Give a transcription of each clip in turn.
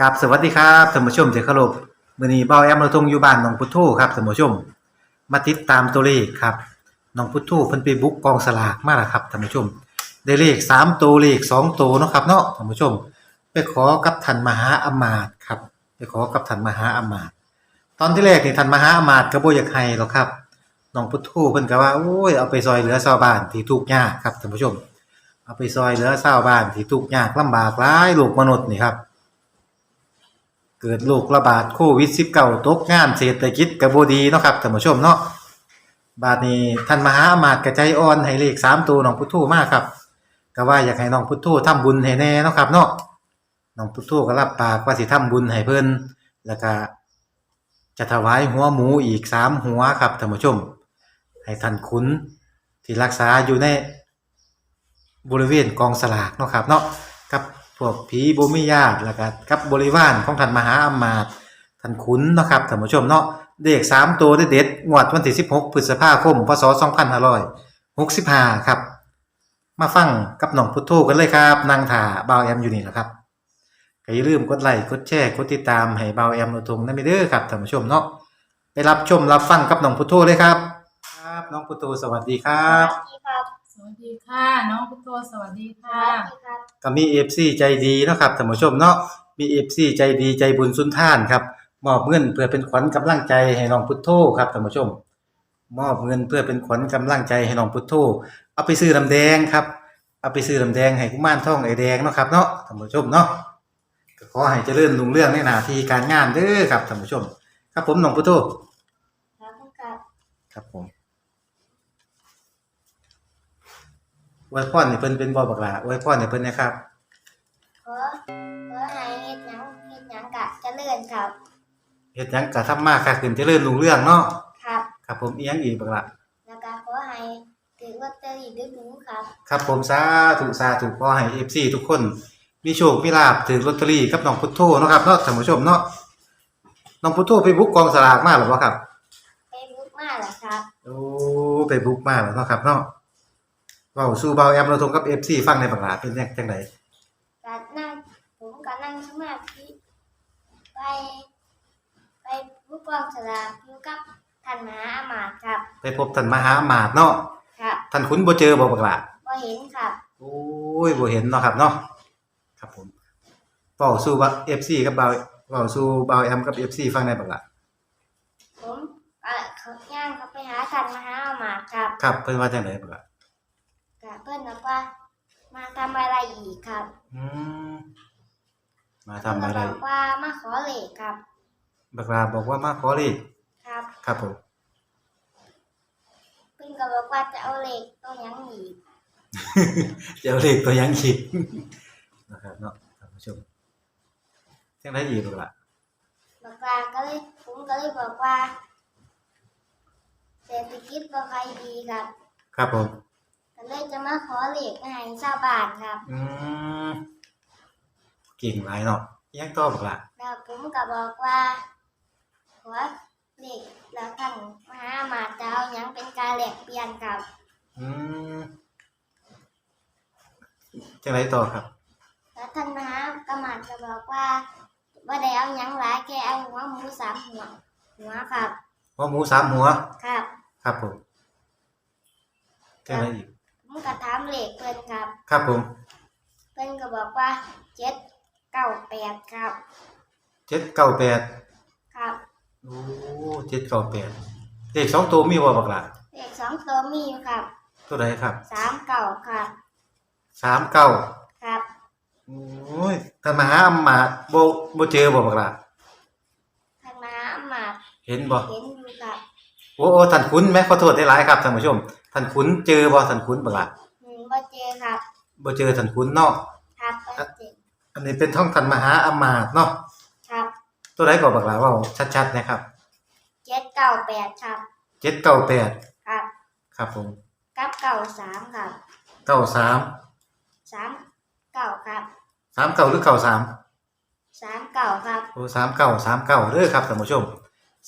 กับสวัสดีครับท่านผู้ชมที่เคารพมื้อนี้เบ้าแอมเราทงอยู่บ้านนองพุทโธครับท่านผู้ชม มาติดตามตัวเลขครับนองพุทโธเพิ่นไปบุกกองสลากมาแล้วครับท่านผู้ชม ได้เลข3ตัวเลข2ตัวเนาะครับเนาะท่านผู้ชม ไปขอกับท่านมหาอมาตย์ครับ ไปขอกับท่านมหาอมาตย์ตอนที่แรกนี่ท่านมหาอมาตย์ก็บ่อยากให้หรอกครับนองพุทโธเพิ่นก็ว่าโอ้ยเอาไปซอยเหลือชาวบ้านที่ทุกข์ยากครับท่านผู้ชม เอาไปซอยเหลือชาวบ้านที่ทุกข์ยากลำบากหลายโลกมนุษย์นี่ครับ เกิดโรคระบาดโควิด19ตกงานเศรษฐกิจก็บ่ดีเนาะครับท่านผู้ชมเนาะบาดนี้ท่านมหาอมาตย์กระใจอ่อนให้เลข3ตัวน้องพุทโธมากครับก็ว่าอยากให้น้องพุทโธทำบุญให้แน่เนาะครับเนาะน้องพุทโธก็รับปากว่าสิทำบุญให้เพิ่นแล้วก็จะถวายหัวหมูอีก3หัวครับท่านผู้ชม ให้ท่านขุนที่รักษาอยู่ในบริเวณกองสลากเนาะครับเนาะกับ พวกผีบ่มีญาติแล้วก็กับบริวารของท่านมหาอำมาตย์ท่านขุนเนาะครับท่านผู้ชมเนาะเด็ก3ตัวเด็ดงวดวันที่16พฤษภาคมพศ2565ครับ มาฟังกับน้องพุทโธกันเลยครับ นางถาบาวแอมอยู่นี่แหละครับก็อย่าลืมกดไลค์กดแชร์กดติดตามให้บาวแอมเราทงนั่นไปเด้อครับท่านผู้ชมเนาะไปรับชมรับฟังกับน้องพุทโธเลยครับ ครับน้องพุทโธสวัสดีครับ สวัสดีครับ วัสดีค่ะน้องพุทโธสวัสดีสค่ะวัสดีครับก็มี FC ใจดีเนาะครับท่านผู้ชมเนาะมี FC ใจดีใจบุญสุนทานครับมอบเงินเพื่อเป็นขวัญกำลังใจให้น้องพุทโธครับท่านผู้ชม มอบเงินเพื่อเป็นขวัญกำลังใจให้น้องพุทโธเอาไปซื้อน้ำแดงครับ เอาไปซื้อน้ำแดงให้กุมารทองไอแดงเนาะครับเนาะท่านผู้ชมเนาะก็ขอให้เจริญรุ่งเรืองในหน้าที่การงานเด้อครับท่านผู้ชม ครับผมน้องพุทโธครับครับครับผม ไว้พรให้เพิ่นเป็นบ่บักหลาไว้พรให้เพิ่นนะครับ ขอขอให้เฮ็ดหยังเฮ็ดหยังกะเจริญครับ เฮ็ดหยังก็ทำมาค้าขึ้นเจริญรุ่งเรืองเนาะครับ ครับ ผมอีหยังอีกบักละแล้วก็ขอให้ถือลอตเตอรี่ด้วยหนูครับครับ ผมสาธุสาธุขอให้ FC ทุกคน มีโชคมีลาภถือลอตเตอรี่กับน้องพุทโธเนาะครับเนาะท่านผู้ชมเนาะน้องพุทโธไปบุกกองสลากมาหรือบ่ครับ ไปบุกมาเหรอครับ โอ้ไปบุกมาแล้วเนาะครับเนาะ เว้าสู่เบาแอมเราทงกับ FC ฟังในบักหลาเป็นจังจังไดก็นั่งผมก็นั่งสมาธิไป ไปบุกกองสลากอยู่กับท่านมหาอามาตย์ครับ ไปพบท่านมหาอำมาตย์เนาะครับท่านคุณบ่เจอบ่บักหลาบ่เห็นครับโอ้ยบ่เห็นเนาะครับเนาะครับผมเว้าสู่ว่า FC กับเบาเว้าสู่เบาแอมกับ FC ฟังในบักหลาผมอะเขาย่างเขาไปหาท่านมหาอามาตย์ครับ ครับเพิ่นว่าจังไดบักหลาก็เพื่อนบอกว่า มาทำอะไรอีกครับอืมมาทำอะไร เพิ่นก็บอกว่ามาขอเหล็กครับ บักลาบอกว่ามาขอเลขครับ ครับผม เพิ่นก็บอกว่าจะเอาเหล็กตัวหยังอีกจะเอาเลขตัวยังคิดนะครับเนาะท่านผู้ชมจังไดอีกบักละบอกว่าก็เลยผมก็เลยบอกว่าเศรษฐกิจบ่ค่อยดีครับ ครับผมก็เลยจะ มาขอเหล็กมาให้ชาวบ้านครับอืมเก่งหลายเนาะอิหยังต่อบักละแล้วผมก็บอกว่าขอเหล็กแล้วท่านมหาอามาตย์จะเอาหยังเป็นการแลกเปลี่ยนครับ อืมจังไดต่อครับ แล้วท่านมหาอามาตย์ก็บอกว่าว่าได้เอาหยังหลายแค่เอาหัวหมูสามหัวหัวครับหัวหมูสามหัว ครับ ครับผมจังไดอีก ผมก็ถามเหล็กเพิ่นครับ ครับผมเพิ่นก็บอกว่าเจ็ดเก้าแปดครับ เจ็ดเก้าแปดครับโอ้เจ็ดเก้าแปดเลขสองตัวมีบ่บักละเลขสองตัวมีอยู่ครับตัวใดครับสามเก้าครับสามเก้าครับโอ้ยท่านมหาอำมาตย์บ่บ่เจอบ่บักล่ะท่านมหาอำมาตย์เห็นบ่ เห็นอยู่ครับ โอ้โอ้ท่านคุณแม่ขอโทษได้หลายครับท่านผู้ชม ท่านคุณเจอบ่ท่านคุณบักล่ะหนึ่งบ่เจอครับ บ่เจอท่านคุณเนาะครับบ่เจออันนี้เป็นท่องท่านมหาอำมาตย์เนาะครับตัวใดก็บักล่ะเว้าชัดๆนะครับเจ็ดเก้าแปดครับ 798ครับครับผมกับเก้าสามครับ93 สามเก้าครับ39หรือ93 สามเก้าครับโอ้39 39เด้อครับท่านผู้ชม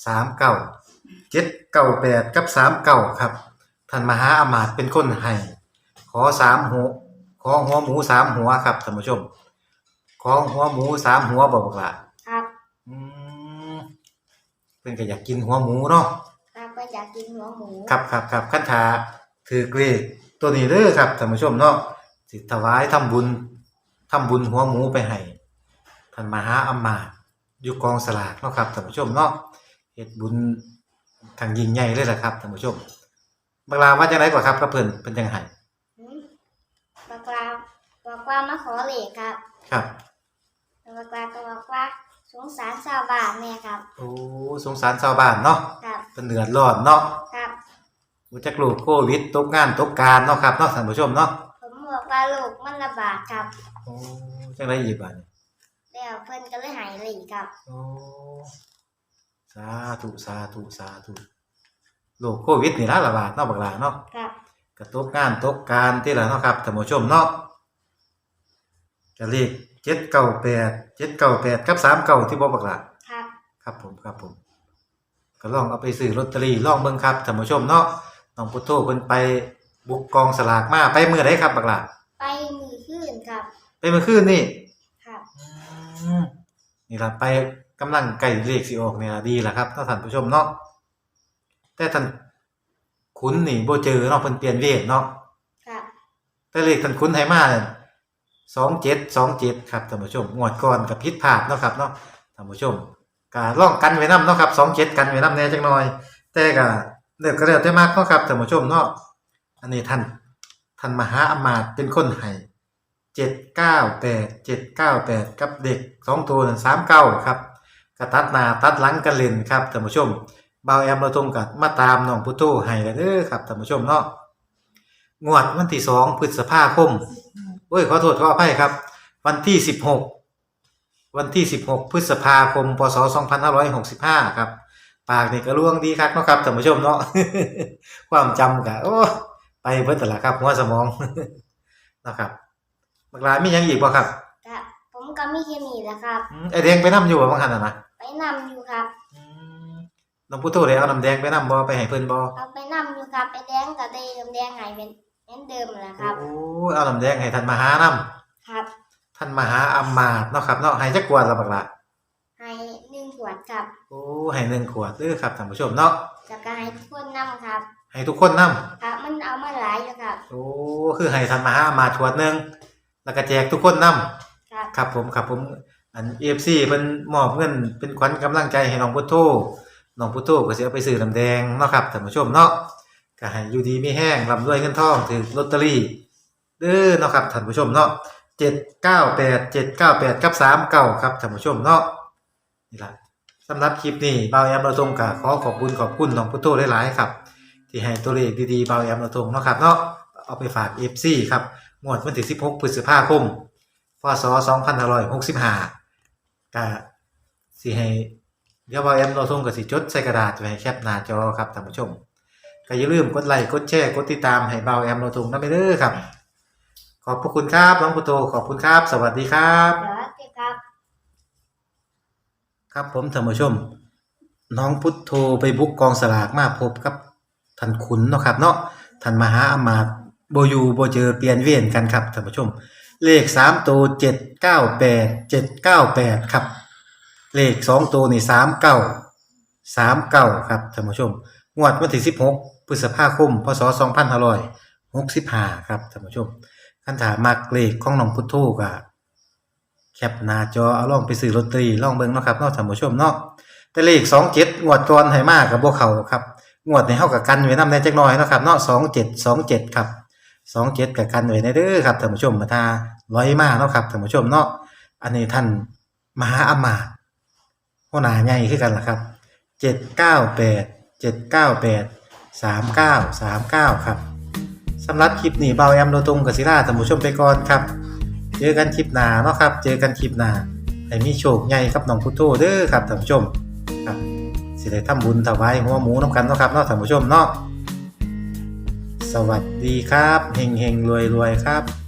39 798กับ39ครับ ท่านมหาอำมาตย์เป็นคนให้ขอสามหัวขอหัวหมูสามหัวครับท่านผู้ชม ของหัวหมูสามหัวบ่บักล่ะครับอืมเพิ่นก็อยากกินหัวหมูเนาะครับเพิ่นอยากกินหัวหมูครับครับครับคันถาถือเกรดตัวนี้เด้อครับท่านผู้ชมเนาะสิถวายทำบุญทำบุญหัวหมูไปให้ท่านมหาอำมาตย์อยู่กองสลากเนาะครับท่านผู้ชมเนาะเฮ็ดบุญทางยิ่งใหญ่เลยล่ะครับท่านผู้ชม บักลาว่าจังได๋กว่าครับกับเพิ่นเพิ่นจังไห้หืมบอกว่าบอกว่ามาขอเหล็กครับครับบอกว่าก็บอกว่าสงสารชาวบ้านแม่ครับ โอ้สงสารชาวบ้านเนาะครับเพิ่นเดือดร้อนเนาะครับ รู้จักโรคโควิดตกงานตกการเนาะครับเนาะท่านผู้ชมเนาะผมบอกว่าโรคมันระบาดครับ โอ้จังได๋อีกบัดนี้แล้วเพิ่นก็เลยหายเหล็กครับ โอ้สาธุสาธุสาธุ โรคโควิดนี่ล่ะระบาดเนาะบักหลาเนาะครับกระตกงานตกการที่ละเนาะครับท่านผู้ชมเนาะจะเลข798 798กับ39ที่บ่บักหลาครับครับผมครับผม ก็ลองเอาไปซื้อลอตเตอรี่ลองเบิ่งครับท่านผู้ชมเนาะน้องพุทโธเพิ่นไปบุกกองสลากมาไปมื้อใดครับบักหลาไปมือขึ้นครับไปเมื่อคืนนี่ครับอืมนี่ล่ะไปกำลังใกล้เลขสิออกเนี่ยล่ะดีล่ะครับท่านผู้ชมเนาะ แต่ท่านคุณนี่บ่เจอเนาะเพิ่นเปลี่ยนเวทเนาะครับแต่เลขท่านคุณให้มาสองเจ็ดสองเจ็ดครับท่านผู้ชมงวดก่อนกับพิษพลาดเนาะครับเนาะท่านผู้ชมกาล่องกันไว้นํเนาะครับสองเจ็ดกันไว้นํแหน่จักหน่อย แต่ก็เลือกก็แล้วแต่มากเนาะครับท่านผู้ชมเนาะอันนี้ท่านท่านมหาอำมาตย์เป็นคนให้เจ็ดเก้าแปดเจ็ดเก้าแปดกับเด็กสองตัวนั่นสามเก้าครับกระตัดหน้าตัดหลังกันเล่นครับท่านผู้ชม เบาแอมเราตรงกับมาตามน้องพุทโธให้แล้วเด้อครับท่านผู้ชมเนาะงวดวันที่สองพฤษภาคมโอ้ยขอโทษขออภัยครับ วันที่สิบหกวันที่สิบหกพฤษภาคมพศสองพันห้าร้อยหกสิบห้าครับ ปากนี่ก็ล่วงดีครับเนาะครับท่านผู้ชมเนาะความจำกะโอ้ไปเพิ่นแต่ละครับหัวสมองนะครับบักหลายมีหยังอีกบ่ครับ ครับ ผมก็มีแค่นี้แหละครับ อืมไอแดงไปนํอยู่บ่บางคันน่ะนะ ไปนำอยู่ครับ อืม น้องพุทโธได้เอาน้ำแดงไปนํบ่ไปให้เพิ่นบ่เอาไปนำอยู่ครับไปแดงก็ได้เดิมแดงหายเป็นเหมือนเดิมแหละครับโอ้เอาน้ำแดงให้ท่านมหานํครับท่านมหาอำมาตย์เนาะครับเนาะให้จักกวดละบักหละให้หนึ่งขวดครับโอ้ให้หนึ่งขวดเด้อครับท่านผู้ชมเนาะจะก็ให้ทุกคนนำครับ ให้ทุกคนนํครับมันเอามาหลายอยู่ครับโอ้คือให้ทันมาหามาชวดหนึงแล้วก็แจกทุกคนนํครับครับผมครับผมอัน EFC เพิ่นมอบเงินเป็นขวัญกำลังใจให้น้องพุทโธ น้องพุทโธก็สิเอาไปซื้อน้ำแดงเนาะครับท่านผู้ชมเนาะก็ให้อยู่ดีมีแห้งร่ำรวยเงินทองถือลอตเตอรี่เด้อเนาะครับท่านผู้ชมเนาะ798 798กับ39ครับท่านผู้ชมเนาะนี่ละสำหรับคลิปนี้เบาแอมเราทงก็ขอขอบคุณขอบคุณน้องพุทโธหลายๆครับ ที่ให้ตัวเลขดีๆเบาแอมเราทงเนาะครับเนาะเอาไปฝาก FC ครับงวดวันที่16พฤษภาคมพศ2565ก็สิให้ เดี๋ยวเบาแอมเราทงก็สิจดใส่กระดาษไว้ให้แคปหน้าจอครับท่านผู้ชมก็อย่าลืมกดไลค์กดแชร์กดติดตามให้เบาแอมเราทงนำไปเด้อครับ ขอบพระคุณครับน้องพุทโธขอบคุณครับ สวัสดีครับเดี๋ยวสิครับ ครับผมท่านผู้ชม น้องพุทโธไปบุกกองสลากมาพบกับท่านขุนเนาะครับ เนาะท่านมหาอำมาตย์โบอยูโบเจอเปลี่ยนเวียนกันครับท่านผู้ชม เลขสามตัวเจ็ดเก้าแปดเจ็ดเก้าแปดครับ เลขสองตัวนี่สามเก้าสามเก้าครับท่านผู้ชม งวดวันที่สิบหกพฤษภาคมพศสองพันห้าร้อยหกสิบห้าครับท่านผู้ชมคันถามมักเลขของน้องพุทโธก็แคปหน้าจอเอาล่องไปซื้อลอตเตอรี่ล่องเบิ่งเนาะครับนาะท่านผู้ชมเนาะแต่เลข27งเจ็ดงวดก่อนให้มากับบ่เขาครับงวดนี้เฮากับกันไว้นำได้จักหน่อยนะครับเนาะ2727ครับ27กับกันไว้ในเด้อครับท่านผู้ชมมาทาร้อยมาเนาะครับท่านผู้ชมเนาะอันนี้ท่านมหาอมาตย์ หัวหน้าใหญ่คือกันล่ะครับ798 798 3939ครับสำหรับคลิปนี้เบาแอมโดยตรงกับศิลาท่านผู้ชมไปก่อนครับ เจอกันคลิปหน้าเนาะครับ เจอกันคลิปหน้าให้มีโชคใหญ่ครับน้องพุทโธเด้อครับท่านผู้ชมครับสิได้ทำบุญถวายหัวหมูน้ำกันเนาะครับเนาะท่านผู้ชมเนาะสวัสดีครับเฮงเฮงรวยรวยครับ